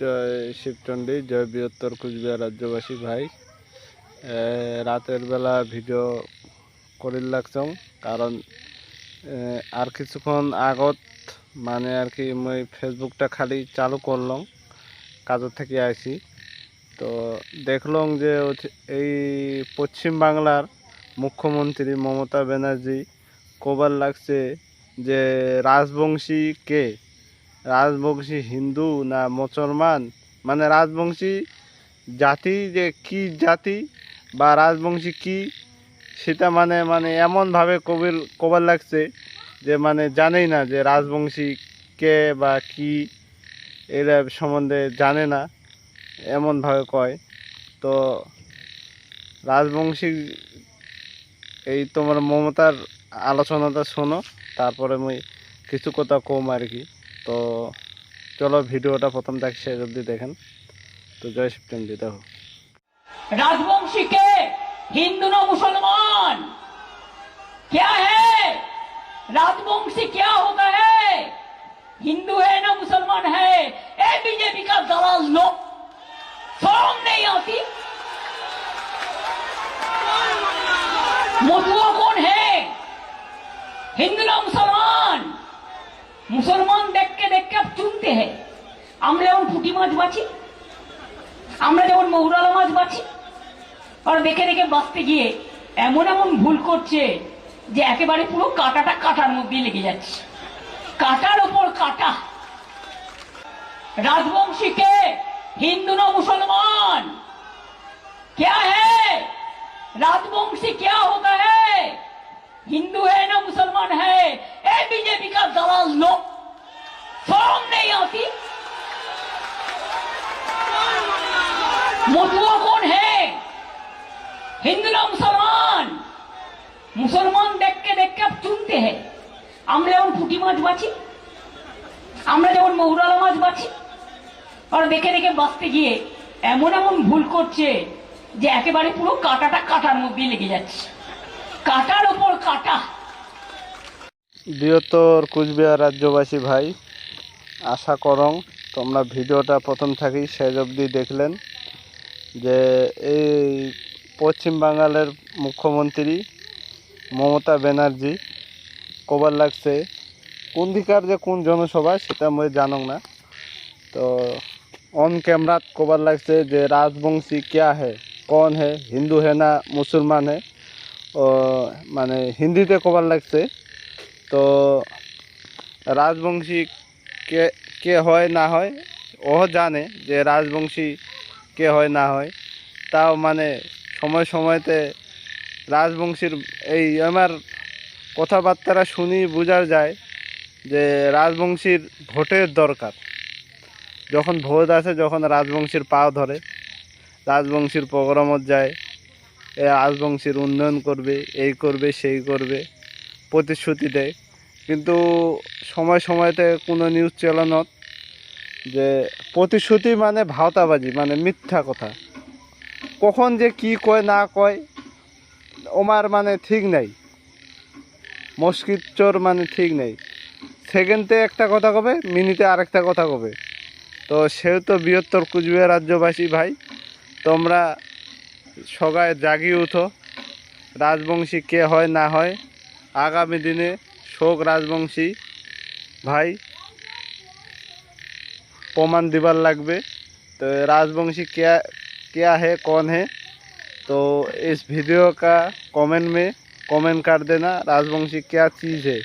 জয় শিবচণ্ডী, জয় বৃহত্তর কুচবিহার রাজ্যবাসী ভাই। রাতের বেলা ভিডিও করির লাগছং, কারণ আর কিছুক্ষণ আগত মানে আর কি মই ফেসবুকটা খালি চালু করলাম কাজের থেকে আইছি। তো দেখলাম যে এই পশ্চিম বাংলার মুখ্যমন্ত্রী মমতা ব্যানার্জি কবার লাগছে যে রাজবংশী কে রাজবংশী হিন্দু না মুসলমান? মানে রাজবংশী জাতি যে কি জাতি বা রাজবংশী কি, সেটা মানে মানে এমনভাবে কবির, কবার লাগছে যে মানে জানেই না যে রাজবংশী কে বা কি, এরা সম্বন্ধে জানে না, এমনভাবে কয়। তো রাজবংশী, এই তোমার মমতার আলোচনাটা শোনো, তারপরে মুই কিছু কথা কম আর কি। তো চলো ভিডিওটা প্রথম থেকে শেষ অবধি দেখেন তো জয় শিবচন্ডী দেখো राजवंशी के हिंदू न मुसलमान क्या है राजवंशी क्या होता है हिंदू है ना मुसलमान है ए बीजेपी का दलाल लोग মুসলমান দেখকে দেখকে চুনতে হয় আমরা যেমন পুঁটি মাছ বাছি আমরা যেমন মৌরালা মাছ বাছি আর দেখে দেখে বাঁচতে গিয়ে এমন এমন ভুল করছে যে একেবারে পুরো কাঁটাটা কাটার মধ্যে লেগে যাচ্ছে কাটার ওপর কাটা राजवंशी के हिंदू ना मुसलमान क्या है राजवंशी क्या होता है हिंदू है ना मुसलमान है ए बीजेपी का दलाल लोग मथुआ कौन है হিন্দু না মুসলমান মুসলমান দেখকে দেখকে চুনতে হয় আমরা যেমন পুঁটি মাছ বাছি আমরা যেমন মৌরালা মাছ বাছি আর দেখে দেখে বাঁচতে গিয়ে এমন এমন ভুল করছে যে একেবারে পুরো কাঁটাটা কাটার মধ্যে লেগে যাচ্ছে কাটার ওপর কাটা বৃহত্তর কুচবিহার রাজ্যবাসী ভাই আশা করং তোমরা ভিডিওটা প্রথম থেকেই শেষ অবধি দেখলেন যে এই পশ্চিম বাঙালের মুখ্যমন্ত্রী মমতা ব্যানার্জি, কবার লাগছে, কোন দিকার যে কোন জনসভা সেটা মই জানং না। তো অন ক্যামেরাত কবার লাগছে যে রাজবংশী ক্যা হে কন হে হিন্দু হে না মুসলমান হে ও মানে হিন্দিতে কবার লাগছে। তো রাজবংশী কে কে হয় না হয় ও জানে যে রাজবংশী কে হয়, না হয়, তাও মানে সময় সময়তে রাজবংশীর এই আমার কথাবার্তারা শুনি বোঝা যায় যে রাজবংশীর ভোটের দরকার। যখন ভোট আসে, যখন রাজবংশীর পাও ধরে, রাজবংশীর প্রোগ্রামত যায়, এ রাজবংশীর উন্নয়ন করবে, এই করবে, সেই করবে, প্রতিশ্রুতি দেয়। কিন্তু সময় সময়তে কোনো নিউজ চ্যানেলত যে প্রতিশ্রুতি মানে ভাওতাবাজি মানে মিথ্যা কথা। কখন যে কি কয়, না কয়, ওমার মানে ঠিক নাই। মস্কিচোর মানে ঠিক নেই। সেকেন্ডে একটা কথা কবে, মিনিটে আরেকটা কথা কবে। তো সেও তো বৃহত্তর কুচবিহার রাজ্যবাসী ভাই, তোমরা সবাই জাগিয়ে উঠো। রাজবংশী কে হয়, না হয়, আগামী দিনে শোক রাজবংশী भाई प्रमाण दिवार लगबे तो राजवंशी क्या क्या है कौन है तो इस वीडियो का कमेंट में कमेंट कर देना राजवंशी क्या चीज़ है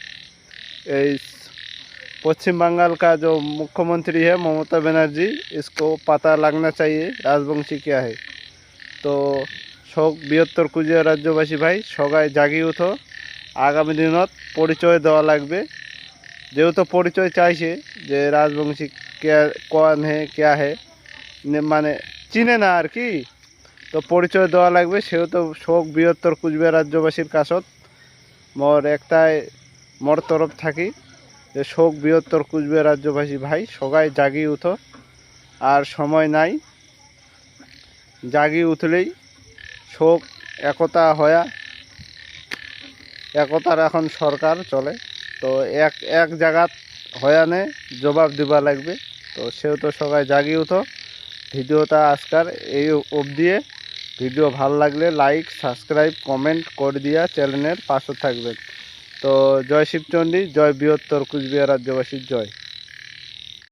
इस पश्चिम बंगाल का जो मुख्यमंत्री है ममता बनर्जी इसको पता लगना चाहिए राजवंशी क्या है তো শোক বৃহত্তর কুজিয়া রাজ্যবাসী ভাই সবাই জাগিয়ে উঠো আগামী দিনত পরিচয় দেওয়া লাগবে যেহেতু পরিচয় চাইছে যে রাজবংশী কন হে কেয়া হে মানে চিনে না আর কি তো পরিচয় দেওয়া লাগবে সেহেতু শোক বৃহত্তর কুচবিহার রাজ্যবাসীর কাছত মোর একটাই মোর তরফ থাকি যে শোক বৃহত্তর কুচবিহার রাজ্যবাসী ভাই সবাই জাগি উঠো আর সময় নাই জাগি উঠলেই শোক একতা হয়া একতার এখন সরকার চলে তো এক এক জায়গাত হয়ানে জবাব দিবা লাগবে তো সেও তো সবাই জাগিয়ে উঠো। ভিডিওটা আজকার এই অবধিয়ে ভিডিও ভালো লাগলে লাইক সাবস্ক্রাইব কমেন্ট করে দিয়া চ্যানেলের পাশে থাকবেন। তো জয় শিবচণ্ডী জয় বৃহত্তর কুচবিহার রাজ্যবাসীর জয়।